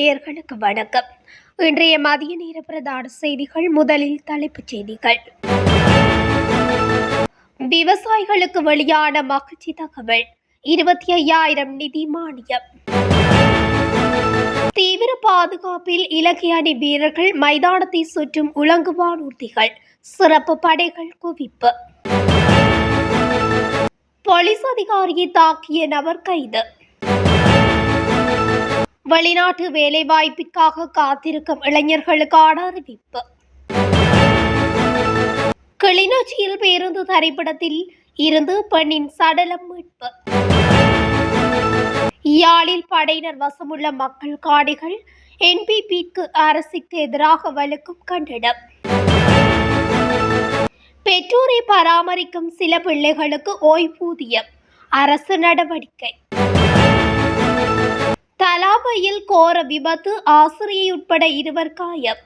நேர்களுக்கு வணக்கம். இன்றைய மதிய நேர பிரதான செய்திகள் முதலில் தலைப்புச் செய்திகள். விவசாயிகளுக்கு வெளியான மகிழ்ச்சி தகவல். இருபத்தி ஐயாயிரம் நிதி மானியம். தீவிர பாதுகாப்பில் இலங்கை அணி வீரர்கள் மைதானத்தை சுற்றும் உலங்கு வானூர்திகள் சிறப்பு படைகள் குவிப்பு. போலீஸ் அதிகாரியை தாக்கிய நபர் கைது. வெளிநாட்டு வேலைவாய்ப்பிற்காக காத்திருக்கும் இளைஞர்களுக்கான அறிவிப்பு. கிளிநொச்சியில் பேருந்து தரைப்படத்தில் இருந்து பெண்ணின் சடலம் மீட்பு. யாழில் படையினர் வசமுள்ள மக்கள் காணிகள் என்பிபிக்கு அரசுக்கு எதிராக வலுக்கும் கண்டனம். பெற்றோரை பராமரிக்கும் சில பிள்ளைகளுக்கு ஓய்வூதியம். அரசு நடவடிக்கை. கலாபையில் கோர விபத்து ஆசிரியை உட்பட இருவர் காயம்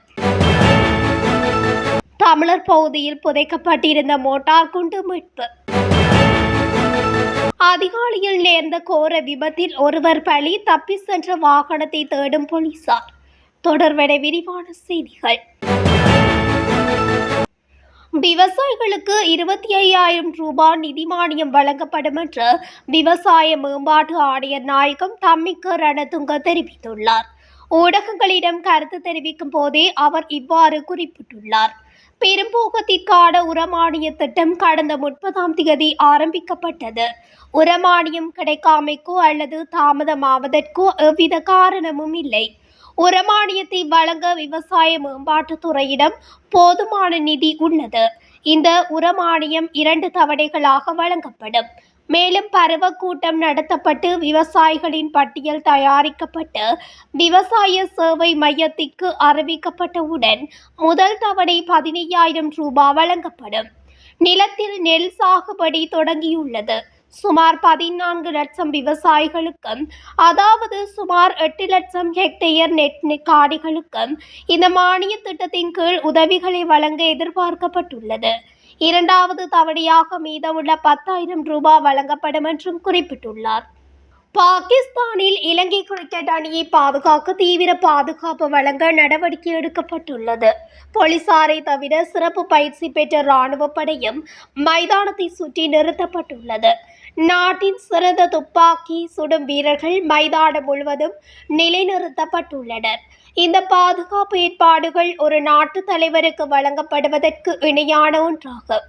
தமிழர் பகுதியில் புதைக்கப்பட்டிருந்த மோட்டார் குண்டு மீட்பு அதிகாலையில் நேர்ந்த கோர விபத்தில் ஒருவர் பலி தப்பி சென்ற வாகனத்தை தேடும் போலீசார் தொடர்வட விரிவான செய்திகள் விவசாயிகளுக்கு இருபத்தி ஐயாயிரம் ரூபாய் நிதி மானியம் வழங்கப்படும் என்று விவசாய மேம்பாட்டு ஆணையர் நாயகம் தம்மிக்க ரணதுங்க தெரிவித்துள்ளார். ஊடகங்களிடம் கருத்து தெரிவிக்கும் போதே அவர் இவ்வாறு குறிப்பிட்டுள்ளார். பெரும்போகத்திற்கான உரமானிய திட்டம் கடந்த முப்பதாம் தேதி ஆரம்பிக்கப்பட்டது. உரமானியம் கிடைக்காமைக்கோ அல்லது தாமதமாவதற்கோ எவ்வித காரணமும் இல்லை. உரமானியத்தை வழங்க விவசாய மேம்பாட்டுத் துறையிடம் போதுமான நிதி உள்ளது. இந்த உரமானியம் இரண்டு தவணைகளாக வழங்கப்படும். மேலும் பருவ கூட்டம் நடத்தப்பட்டு விவசாயிகளின் பட்டியல் தயாரிக்கப்பட்டு விவசாய சேவை மையத்திற்கு அறிவிக்கப்பட்டவுடன் முதல் தவணை பதினையாயிரம் ரூபாய் வழங்கப்படும். நிலத்தில் நெல் சாகுபடி தொடங்கியுள்ளது. சுமார் பதினான்கு லட்சம் விவசாயிகளுக்கும் அதாவது சுமார் எட்டு லட்சம் ஹெக்டேயர் நெட் காடிகளுக்கும் இந்த மானிய திட்டத்தின் கீழ் உதவிகளை வழங்க எதிர்பார்க்கப்பட்டுள்ளது. இரண்டாவது தவணையாக மீதமுள்ள பத்தாயிரம் ரூபாய் வழங்கப்படும் என்றும் குறிப்பிட்டுள்ளார். பாகிஸ்தானில் இலங்கை கிரிக்கெட் அணியை பாதுகாக்க தீவிர பாதுகாப்பு வழங்க நடவடிக்கை எடுக்கப்பட்டுள்ளது. போலீசாரை தவிர சிறப்பு பயிற்சி பெற்ற இராணுவ படையும் மைதானத்தை சுற்றி நிறுத்தப்பட்டுள்ளது. நாட்டின் சிறந்த துப்பாக்கி சுடும் வீரர்கள் மைதானம் முழுவதும் நிலைநிறுத்தப்பட்டுள்ளனர். இந்த பாதுகாப்பு ஏற்பாடுகள் ஒரு நாட்டு தலைவருக்கு வழங்கப்படுவதற்கு இணையான ஒன்றாகும்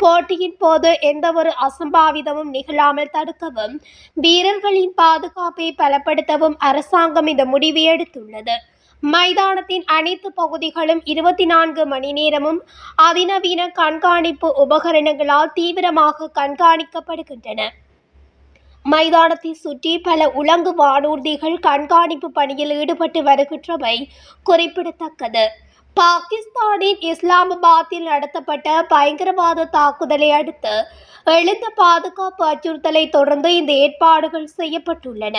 போட்டியின் போது எந்தவொரு அசம்பாவிதமும் நிகழாமல் தடுக்கவும் வீரர்களின் பாதுகாப்பை பலப்படுத்தவும் அரசாங்கம் இந்த முடிவை எடுத்துள்ளது. மைதானத்தின் அனைத்து பகுதிகளும் இருபத்தி நான்கு மணி நேரமும் அதிநவீன கண்காணிப்பு உபகரணங்களால் தீவிரமாக கண்காணிக்கப்படுகின்றன. மைதானத்தை சுற்றி பல உலங்கு வானூர்திகள் கண்காணிப்பு பணியில் ஈடுபட்டு வருகின்றவை குறிப்பிடத்தக்கது. பாகிஸ்தானின் இஸ்லாமாபாத்தில் நடத்தப்பட்ட பயங்கரவாத தாக்குதலை அடுத்து எழுந்த பாதுகாப்பு அச்சுறுத்தலை தொடர்ந்து இந்த ஏற்பாடுகள் செய்யப்பட்டுள்ளன.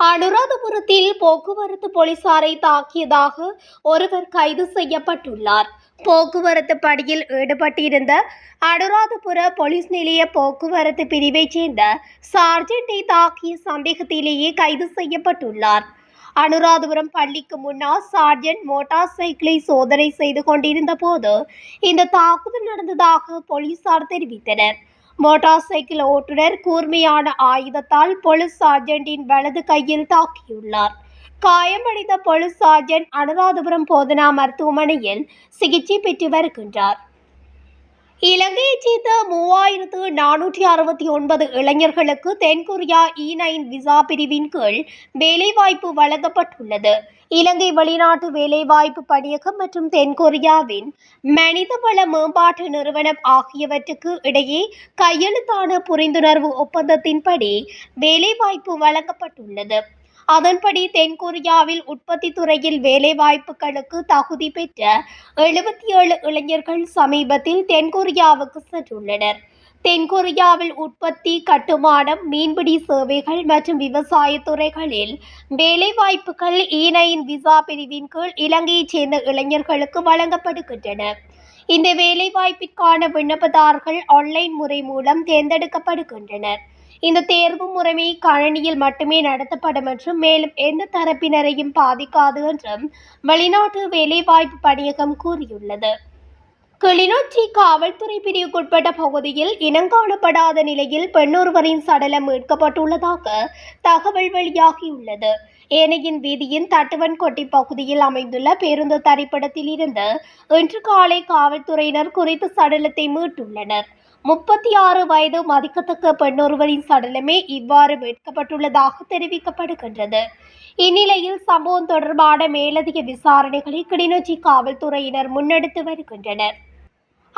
அனுராதபுரத்தில் போக்குவரத்து போலீசாரை தாக்கியதாக ஒருவர் கைது செய்யப்பட்டுள்ளார். போக்குவரத்து பணியில் ஈடுபட்டிருந்த அனுராதபுர போலீஸ் நிலைய போக்குவரத்து பிரிவைச் சேர்ந்த சார்ஜெண்டை தாக்கிய சந்தேகத்திலேயே கைது செய்யப்பட்டுள்ளார். அனுராதபுரம் பள்ளிக்கு முன்னால் சார்ஜென்ட் மோட்டார் சைக்கிளை சோதனை செய்து கொண்டிருந்த போது இந்த தாக்குதல் நடந்ததாக போலீசார் தெரிவித்தனர். மோட்டார் சைக்கிள் ஓட்டுநர் கூர்மையான ஆயுதத்தால் போலீஸ் சார்ஜென்டின் வலது கையில் தாக்கியுள்ளார். காயமடைந்த போலீஸ் சார்ஜென்ட் அனுராதபுரம் போதனா மருத்துவமனையில் சிகிச்சை பெற்று வருகின்றார். இலங்கையைச் சேர்ந்த மூவாயிரத்து நானூற்றி அறுபத்தி ஒன்பது இளைஞர்களுக்கு தென்கொரியா இ நைன் விசா பிரிவின் கீழ் வேலைவாய்ப்பு வழங்கப்பட்டுள்ளது. இலங்கை வெளிநாட்டு வேலைவாய்ப்பு பணியகம் மற்றும் தென்கொரியாவின் மனிதவள மேம்பாட்டு நிறுவனம் ஆகியவற்றுக்கு இடையே கையெழுத்தான புரிந்துணர்வு ஒப்பந்தத்தின்படி வேலைவாய்ப்பு வழங்கப்பட்டுள்ளது. அதன்படி தென்கொரியாவில் உற்பத்தி துறையில் வேலைவாய்ப்புகளுக்கு தகுதி பெற்ற எழுபத்தி ஏழு இளைஞர்கள் சமீபத்தில் தென்கொரியாவுக்கு சென்றுள்ளனர். தென்கொரியாவில் உற்பத்தி கட்டுமானம் மீன்பிடி சேவைகள் மற்றும் விவசாய துறைகளில் வேலைவாய்ப்புகள் ஈனையின் விசா பிரிவின் கீழ் இலங்கையைச் சேர்ந்த இளைஞர்களுக்கு வழங்கப்படுகின்றன. இந்த வேலைவாய்ப்பிற்கான விண்ணப்பதாரர்கள் ஆன்லைன் முறை மூலம் தேர்ந்தெடுக்கப்படுகின்றனர். இந்த தேர்வு முறைமை கழனியில் மட்டுமே நடத்தப்படும் என்றும் மேலும் எந்த தரப்பினரையும் பாதிக்காது என்றும் வெளிநாட்டு வேலைவாய்ப்பு பணியகம் கூறியுள்ளது. கிளிநொச்சி காவல்துறை பிரிவுக்குட்பட்ட பகுதியில் இனங்காணப்படாத நிலையில் பெண்ணொருவரின் சடலம் மீட்கப்பட்டுள்ளதாக தகவல் வெளியாகியுள்ளது. ஏனையின் வீதியின் தட்டுவன்கொட்டி பகுதியில் அமைந்துள்ள பேருந்து தரிப்பிடத்தில் இருந்து இன்று காலை காவல்துறையினர் குறித்த சடலத்தை மீட்டுள்ளனர். முப்பத்தி ஆறு வயது மதிக்கத்தக்க பெண்ணொருவரின் சடலமே இவ்வாறு மீட்கப்பட்டுள்ளதாக தெரிவிக்கப்படுகின்றது. இந்நிலையில் சம்பவம் தொடர்பான மேலதிக விசாரணைகளை கிளிநொச்சி காவல்துறையினர் முன்னெடுத்து வருகின்றனர்.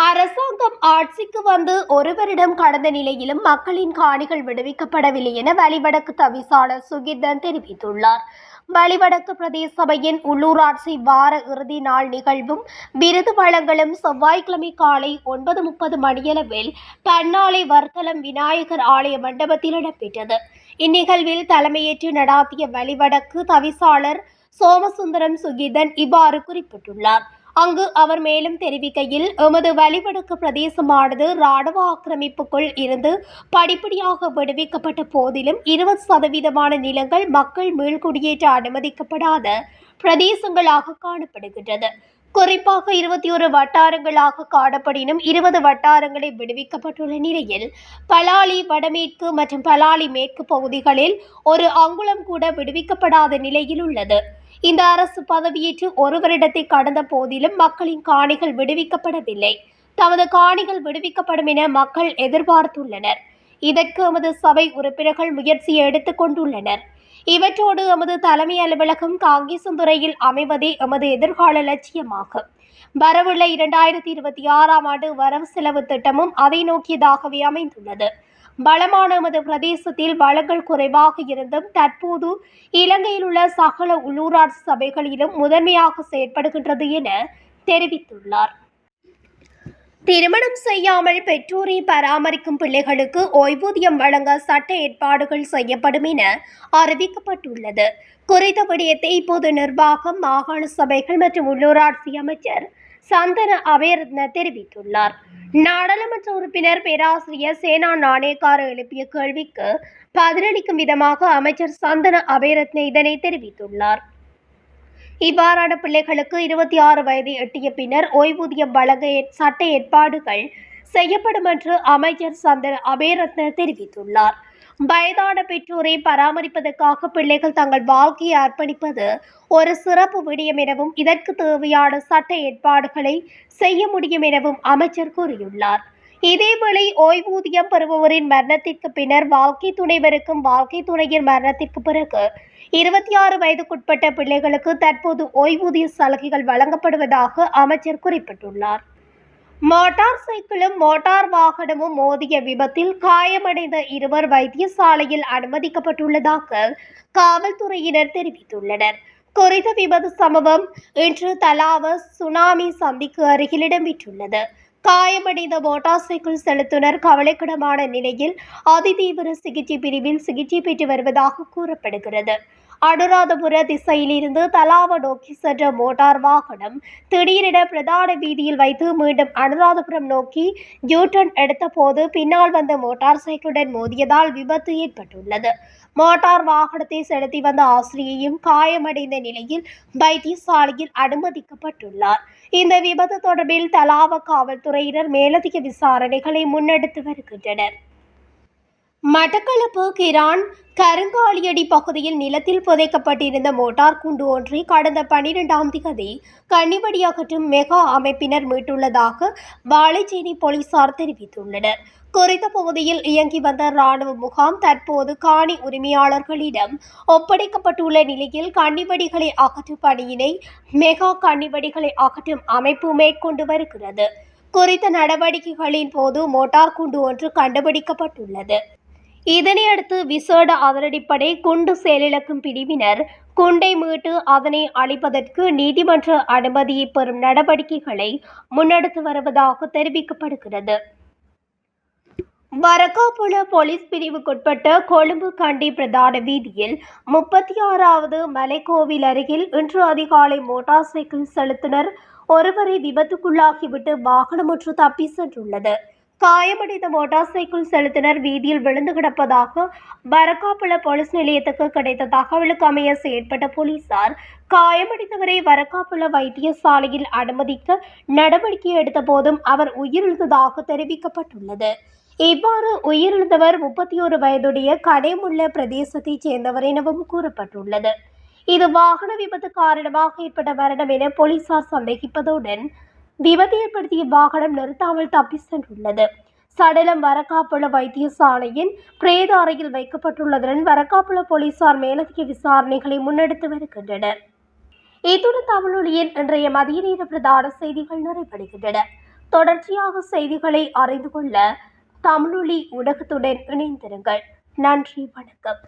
அரசாங்கம் ஆட்சிக்கு வந்து ஒரு வருடம் கடந்த நிலையிலும் மக்களின் காணிகள் விடுவிக்கப்படவில்லை என வலிவடக்கு தவிசாளர் சுகிர்தன் தெரிவித்துள்ளார். வலிவடக்கு பிரதேச சபையின் உள்ளூராட்சி வார இறுதி நாள் நிகழ்வும் விருது வழங்கலும் செவ்வாய்க்கிழமை காலை ஒன்பது முப்பது மணியளவில் பன்னாலை வர்த்தலம் விநாயகர் ஆலய மண்டபத்தில் இடம்பெற்றது. இந்நிகழ்வில் தலைமையேற்று நடாத்திய வலிவடக்கு தவிசாளர் சோமசுந்தரம் சுகிதன் இவ்வாறு குறிப்பிட்டுள்ளார். அங்கு அவர் மேலும் தெரிவிக்கையில் எமது வலிவடக்கு பிரதேசமானது ராணுவ ஆக்கிரமிப்புக்குள் இருந்து படிப்படியாக விடுவிக்கப்பட்ட போதிலும் இருபது சதவீதமான நிலங்கள் மக்கள் மீள்குடியேற்ற அனுமதிக்கப்படாத பிரதேசங்களாக காணப்படுகின்றது. குறிப்பாக இருபத்தி ஒரு வட்டாரங்களாக காணப்படினும் இருபது வட்டாரங்களை விடுவிக்கப்பட்டுள்ள நிலையில் பலாலி வடமேற்கு மற்றும் பலாலி மேற்கு பகுதிகளில் ஒரு அங்குலம் கூட விடுவிக்கப்படாத நிலையில் உள்ளது. இந்த அரசு பதவியேற்று ஒரு வருடத்தை கடந்த போதிலும் மக்களின் காணிகள் விடுவிக்கப்படவில்லை. தமது காணிகள் விடுவிக்கப்படும் என மக்கள் எதிர்பார்த்துள்ளனர். இதற்கு எமது சபை உறுப்பினர்கள் முயற்சியை எடுத்துக் கொண்டுள்ளனர். இவற்றோடு எமது தலைமை அலுவலகம் காங்கேசந்துறையில் அமைவதே எமது எதிர்கால லட்சியமாகும். வரவுள்ள இரண்டாயிரத்தி இருபத்தி ஆறாம் ஆண்டு வரவு செலவு திட்டமும் அதை நோக்கியதாகவே அமைந்துள்ளது. வளமான எமது பிரதேசத்தில் வளங்கள் குறைவாக இருந்தும் தற்போது இலங்கையில் உள்ள சகல உள்ளூராட்சி சபைகளிலும் முதன்மையாக செயற்படுகின்றது என தெரிவித்துள்ளார். திருமணம் செய்யாமல் பெற்றோரை பராமரிக்கும் பிள்ளைகளுக்கு ஓய்வூதியம் வழங்க சட்ட ஏற்பாடுகள் செய்யப்படும் என அறிவிக்கப்பட்டுள்ளது. குறித்த விடயத்தை இப்போது நிர்வாகம் மாகாண சபைகள் மற்றும் உள்ளூராட்சி அமைச்சர் சந்தன அபேரத்ன தெரிவித்துள்ளார். நாடாளுமன்ற உறுப்பினர் பேராசிரியர் சேனா நாணயக்கார எழுப்பிய கேள்விக்கு பதிலளிக்கும் விதமாக அமைச்சர் சந்தன அபேரத்ன இதனை தெரிவித்துள்ளார். இவ்வாறான பிள்ளைகளுக்கு இருபத்தி ஆறு வயதை எட்டிய பின்னர் ஓய்வூதியம் வழங்க சட்ட ஏற்பாடுகள் செய்யப்படும் என்று அமைச்சர் சந்தன அபேரத்ன தெரிவித்துள்ளார். வயதான பெற்றோரை பராமரிப்பதற்காக பிள்ளைகள் தங்கள் வாழ்க்கையை அர்ப்பணிப்பது ஒரு சிறப்பு விடயம் எனவும் இதற்கு தேவையான சட்ட ஏற்பாடுகளை செய்ய முடியும் எனவும் அமைச்சர் கூறியுள்ளார். இதேவேளை ஓய்வூதியம் பெறுபவரின் மரணத்திற்கு பின்னர் வாழ்க்கை துணைவருக்கும் வாழ்க்கை துணையின் மரணத்திற்கு பிறகு இருபத்தி ஆறு வயதுக்குட்பட்ட பிள்ளைகளுக்கு தற்போது ஓய்வூதிய சலுகைகள் வழங்கப்படுவதாக அமைச்சர் குறிப்பிட்டுள்ளார். மோட்டார் சைக்கிளும் மோட்டார் வாகனமும் மோதிய விபத்தில் காயமடைந்த இருவர் வைத்தியசாலையில் அனுமதிக்கப்பட்டுள்ளதாக காவல்துறையினர் தெரிவித்துள்ளனர். குறித்த விபத்து சம்பவம் இன்று தலாவ சுனாமி சந்திக்கு அருகில் இடம்பெற்றுள்ளது. காயமடைந்த மோட்டார் சைக்கிள் செலுத்துனர் கவலைக்கிடமான நிலையில் அதிதீவிர சிகிச்சை பிரிவில் சிகிச்சை பெற்று வருவதாக கூறப்படுகிறது. அனுராதபுர திசையிலிருந்து தலாவ நோக்கி சென்ற மோட்டார் வாகனம் திடீரென பிரதான வீதியில் வைத்து மீண்டும் அனுராதபுரம் நோக்கி யூட்டன் எடுத்தபோது பின்னால் வந்த மோட்டார் சைக்கிளுடன் மோதியதால் விபத்து ஏற்பட்டுள்ளது. மோட்டார் வாகனத்தை செலுத்தி வந்த ஆசிரியையும் காயமடைந்த நிலையில் வைத்தியசாலையில் அனுமதிக்கப்பட்டுள்ளார். இந்த விபத்து தொடர்பில் தலாவ காவல்துறையினர் மேலதிக விசாரணைகளை முன்னெடுத்து வருகின்றனர். மட்டக்களப்பு கிரான் கருங்காலியடி பகுதியில் நிலத்தில் புதைக்கப்பட்டிருந்த மோட்டார் குண்டு ஒன்றை கடந்த பனிரெண்டாம் திகதி கன்னிவடி அகற்றும் மெகா அமைப்பினர் மீட்டுள்ளதாக வாழைச்சேரி போலீசார் தெரிவித்துள்ளனர். குறித்த பகுதியில் இயங்கி வந்த ராணுவ முகாம் தற்போது காணி உரிமையாளர்களிடம் ஒப்படைக்கப்பட்டுள்ள நிலையில் கன்னிவடிகளை அகற்றும் பணியினை மெகா கன்னிவடிகளை அகற்றும் அமைப்பு மேற்கொண்டு வருகிறது. குறித்த நடவடிக்கைகளின் போது மோட்டார் குண்டு ஒன்று கண்டுபிடிக்கப்பட்டுள்ளது. இதனையடுத்து விசேட அதிரடிப்படை குண்டு செயலிழக்கும் பிரிவினர் குண்டை மீட்டு அதனை அழிப்பதற்கு நீதிமன்ற அனுமதியை பெறும் நடவடிக்கைகளை முன்னெடுத்து வருவதாக தெரிவிக்கப்படுகிறது. வரக்காப்புல போலீஸ் பிரிவுக்குட்பட்ட கொழும்பு கண்டி பிரதான வீதியில் முப்பத்தி ஆறாவது மலைக்கோவில் அருகில் இன்று அதிகாலை மோட்டார் சைக்கிள் செலுத்துனர். ஒருவரை விபத்துக்குள்ளாகிவிட்டு வாகனம் ஒன்று தப்பி சென்றுள்ளது. காயமடைந்த மோட்டார் சைக்கிள் செலுத்தினர். வீதியில் விழுந்து கிடப்பதாக வரக்காப்புல போலீஸ் நிலையத்துக்கு கிடைத்த தகவலுக்கு அமைய செயற்பட்ட போலீசார் காயமடைந்தவரை வரக்காப்புல வைத்தியசாலையில் அனுமதிக்க நடவடிக்கை எடுத்த போதும் அவர் உயிரிழந்ததாக தெரிவிக்கப்பட்டுள்ளது. இவ்வாறு உயிரிழந்தவர் முப்பத்தி ஒரு வயதுடைய கடைமுள்ள பிரதேசத்தைச் சேர்ந்தவர் எனவும் கூறப்பட்டுள்ளது. இது வாகன விபத்து காரணமாக ஏற்பட்ட மரணம் என போலீசார் சந்தேகிப்பதுடன் விபத்து ஏற்படுத்திய வாகனம் நிறுத்தாமல் தப்பி சென்றுள்ளது. சடலம் வரக்காப்புள வைத்தியசாலையின் பிரேத அறையில் வைக்கப்பட்டுள்ளதுடன் வரக்காப்புள போலீசார் மேலதிக விசாரணைகளை முன்னெடுத்து வருகின்றனர். இத்துடன் தமிழொலியின் இன்றைய மதிய நேர பிரதான செய்திகள் நிறைவடைகின்றன. தொடர்ச்சியாக செய்திகளை அறிந்து கொள்ள தமிழொலி ஊடகத்துடன் இணைந்திருங்கள். நன்றி வணக்கம்.